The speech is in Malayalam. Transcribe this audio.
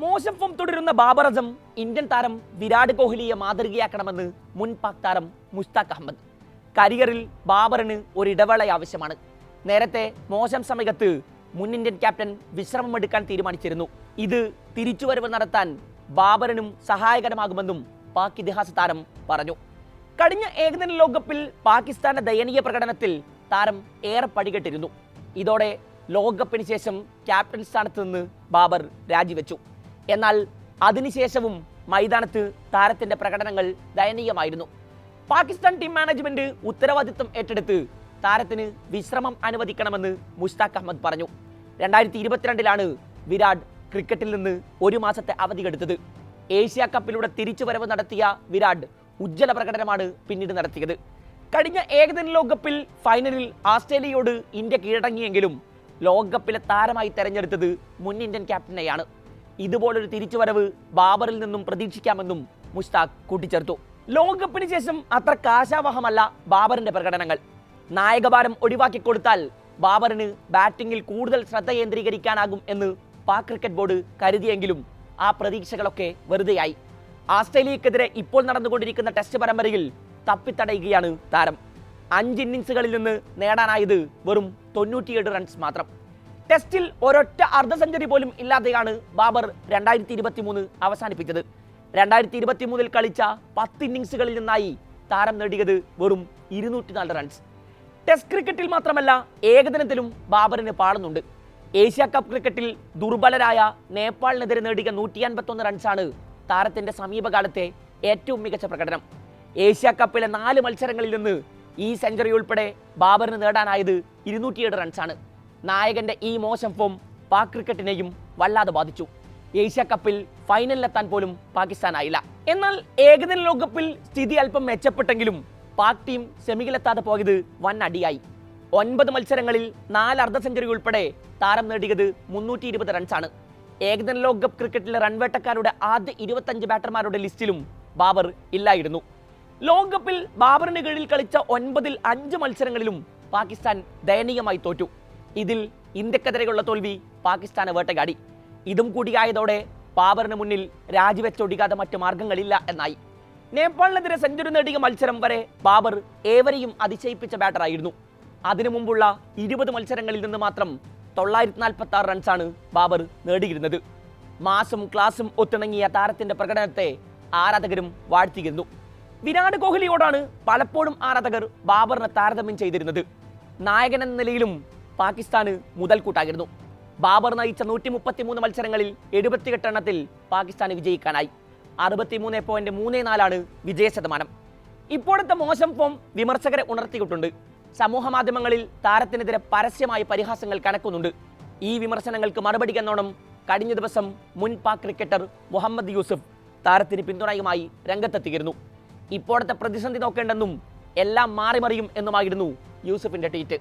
മോശം ഫോം തുടരുന്ന ബാബർ അസം ഇന്ത്യൻ താരം വിരാട് കോഹ്ലിയെ മാതൃകയാക്കണമെന്ന് മുൻ പാക് താരം മുസ്താഖ് അഹമ്മദ്. കരിയറിൽ ബാബറിന് ഒരു ഇടവേള ആവശ്യമാണ്. നേരത്തെ മോശം സമയത്ത് മുൻ ഇന്ത്യൻ ക്യാപ്റ്റൻ വിശ്രമമെടുക്കാൻ തീരുമാനിച്ചിരുന്നു. ഇത് തിരിച്ചുവരവ് നടത്താൻ ബാബറിനും സഹായകരമാകുമെന്നും പാക് ഇതിഹാസ താരം പറഞ്ഞു. കഴിഞ്ഞ ഏകദിന ലോകകപ്പിൽ പാകിസ്ഥാന്റെ ദയനീയ പ്രകടനത്തിൽ താരം ഏറെ പടികെട്ടിരുന്നു. ഇതോടെ ലോകകപ്പിന് ശേഷം ക്യാപ്റ്റൻ സ്ഥാനത്ത് നിന്ന് ബാബർ രാജിവെച്ചു. എന്നാൽ അതിനുശേഷവും മൈതാനത്ത് താരത്തിന്റെ പ്രകടനങ്ങൾ ദയനീയമായിരുന്നു. പാകിസ്ഥാൻ ടീം മാനേജ്മെന്റ് ഉത്തരവാദിത്വം ഏറ്റെടുത്ത് താരത്തിന് വിശ്രമം അനുവദിക്കണമെന്ന് മുഷ്താഖ് അഹമ്മദ് പറഞ്ഞു. രണ്ടായിരത്തി ഇരുപത്തിരണ്ടിലാണ് വിരാട് ക്രിക്കറ്റിൽ നിന്ന് ഒരു മാസത്തെ അവധി എടുത്തത്. ഏഷ്യ കപ്പിലൂടെ തിരിച്ചുവരവ് നടത്തിയ വിരാട് ഉജ്ജ്വല പ്രകടനമാണ് പിന്നീട് നടത്തിയത്. കഴിഞ്ഞ ഏകദിന ലോകകപ്പിൽ ഫൈനലിൽ ആസ്ട്രേലിയയോട് ഇന്ത്യ കീഴടങ്ങിയെങ്കിലും ലോകകപ്പിലെ താരമായി തെരഞ്ഞെടുത്തത് മുൻ ഇന്ത്യൻ ക്യാപ്റ്റനെയാണ് ഇതുപോലൊരു തിരിച്ചുവരവ് ബാബറിൽ നിന്നും പ്രതീക്ഷിക്കാമെന്നും മുസ്താഖ് കൂട്ടിച്ചേർത്തു. ലോകകപ്പിന് ശേഷം അത്ര കാശാവഹമല്ല ബാബറിന്റെ പ്രകടനങ്ങൾ. നായകഭാരം ഒഴിവാക്കി കൊടുത്താൽ ബാബറിന് ബാറ്റിംഗിൽ കൂടുതൽ ശ്രദ്ധ കേന്ദ്രീകരിക്കാനാകും എന്ന് പാക് ക്രിക്കറ്റ് ബോർഡ് കരുതിയെങ്കിലും ആ പ്രതീക്ഷകളൊക്കെ വെറുതെയായി. ആസ്ട്രേലിയക്കെതിരെ ഇപ്പോൾ നടന്നുകൊണ്ടിരിക്കുന്ന ടെസ്റ്റ് പരമ്പരയിൽ തപ്പിത്തടയുകയാണ് താരം. അഞ്ച് ഇന്നിങ്സുകളിൽ നിന്ന് നേടാനായത് വെറും തൊണ്ണൂറ്റിയേഴ് റൺസ് മാത്രം. ടെസ്റ്റിൽ ഒരൊറ്റ അർദ്ധ സെഞ്ചുറി പോലും ഇല്ലാതെയാണ് ബാബർ രണ്ടായിരത്തി ഇരുപത്തി മൂന്ന് അവസാനിപ്പിച്ചത്. രണ്ടായിരത്തി ഇരുപത്തി മൂന്നിൽ കളിച്ച പത്ത് ഇന്നിങ്സുകളിൽ നിന്നായി താരം നേടിയത് വെറും ഇരുന്നൂറ്റിനാല് റൺസ് ടെസ്റ്റ് ക്രിക്കറ്റിൽ മാത്രമല്ല ഏകദിനത്തിലും ബാബറിന് പാടുന്നുണ്ട്. ഏഷ്യ കപ്പ് ക്രിക്കറ്റിൽ ദുർബലരായ നേപ്പാളിനെതിരെ നേടിയ നൂറ്റി അൻപത്തൊന്ന് റൺസാണ് താരത്തിന്റെ സമീപകാലത്തെ ഏറ്റവും മികച്ച പ്രകടനം. ഏഷ്യ കപ്പിലെ നാല് മത്സരങ്ങളിൽ നിന്ന് ഈ സെഞ്ചുറി ഉൾപ്പെടെ ബാബറിന് നേടാനായത് ഇരുന്നൂറ്റിയേഴ് റൺസാണ് നായകന്റെ ഈ മോശം ഫോം പാക് ക്രിക്കറ്റിനെയും വല്ലാതെ ബാധിച്ചു. ഏഷ്യ കപ്പിൽ ഫൈനലിലെത്താൻ പോലും പാകിസ്ഥാനായില്ല. എന്നാൽ ഏകദിന ലോകകപ്പിൽ സ്ഥിതി അല്പം മെച്ചപ്പെട്ടെങ്കിലും പാക് ടീം സെമിയിലെത്താതെ പോയത് വൻ അടിയായി ഒൻപത് മത്സരങ്ങളിൽ നാല് അർദ്ധ സെഞ്ചുറി ഉൾപ്പെടെ താരം നേടിയത് മുന്നൂറ്റി ഇരുപത് റൺസാണ് ഏകദിന ലോകകപ്പ് ക്രിക്കറ്റിലെ റൺവേട്ടക്കാരുടെ ആദ്യ ഇരുപത്തഞ്ച് ബാറ്റർമാരുടെ ലിസ്റ്റിലും ബാബർ ഇല്ലായിരുന്നു. ലോകകപ്പിൽ ബാബറിന് കീഴിൽ കളിച്ച ഒൻപതിൽ അഞ്ച് മത്സരങ്ങളിലും പാകിസ്ഥാൻ ദയനീയമായി തോറ്റു. ഇതിൽ ഇന്ത്യക്കെതിരെയുള്ള തോൽവി പാകിസ്ഥാനെ വേട്ടയാടി. ഇതും കൂടിയായതോടെ പാബറിന് മുന്നിൽ രാജിവെച്ചൊടിക്കാതെ മറ്റു മാർഗങ്ങളില്ല എന്നായി. നേപ്പാളിനെതിരെ സെഞ്ചുറി നേടിയ മത്സരം വരെ ബാബർ ഏവരെയും അതിശയിപ്പിച്ച ബാറ്ററായിരുന്നു അതിനു മുമ്പുള്ള ഇരുപത് മത്സരങ്ങളിൽ നിന്ന് മാത്രം തൊള്ളായിരത്തി നാൽപ്പത്തി ആറ് റൺസാണ് ബാബർ നേടിയിരുന്നത്. മാസും ക്ലാസും ഒത്തിണങ്ങിയ താരത്തിന്റെ പ്രകടനത്തെ ആരാധകരും വാഴ്ത്തിയിരുന്നു. വിരാട് കോഹ്ലിയോടാണ് പലപ്പോഴും ആരാധകർ ബാബറിനെ താരതമ്യം ചെയ്തിരുന്നത്. നായകൻ എന്ന നിലയിലും പാകിസ്ഥാന് മുതൽക്കൂട്ടായിരുന്നു. ബാബർ നയിച്ച നൂറ്റി മുപ്പത്തിമൂന്ന് മത്സരങ്ങളിൽ എഴുപത്തിയെട്ട് എണ്ണത്തിൽ പാകിസ്ഥാന് വിജയിക്കാനായി. അറുപത്തിമൂന്ന് പോയിന്റ് മൂന്ന് നാലാണ് വിജയ ശതമാനം. ഇപ്പോഴത്തെ മോശം ഫോം വിമർശകരെ ഉണർത്തിയിട്ടുണ്ട്. സമൂഹ മാധ്യമങ്ങളിൽ താരത്തിനെതിരെ പരസ്യമായ പരിഹാസങ്ങൾ കണക്കുന്നുണ്ട്. ഈ വിമർശനങ്ങൾക്ക് മറുപടി എന്നോണം കഴിഞ്ഞ ദിവസം മുൻ പാക് ക്രിക്കറ്റർ മുഹമ്മദ് യൂസഫ് താരത്തിന് പിന്തുണയുമായി രംഗത്തെത്തിയിരുന്നു. ഇപ്പോഴത്തെ പ്രതിസന്ധി നോക്കേണ്ടെന്നും എല്ലാം മാറി മറിയും എന്നുമായിരുന്നു യൂസഫിന്റെ ട്വീറ്റ്.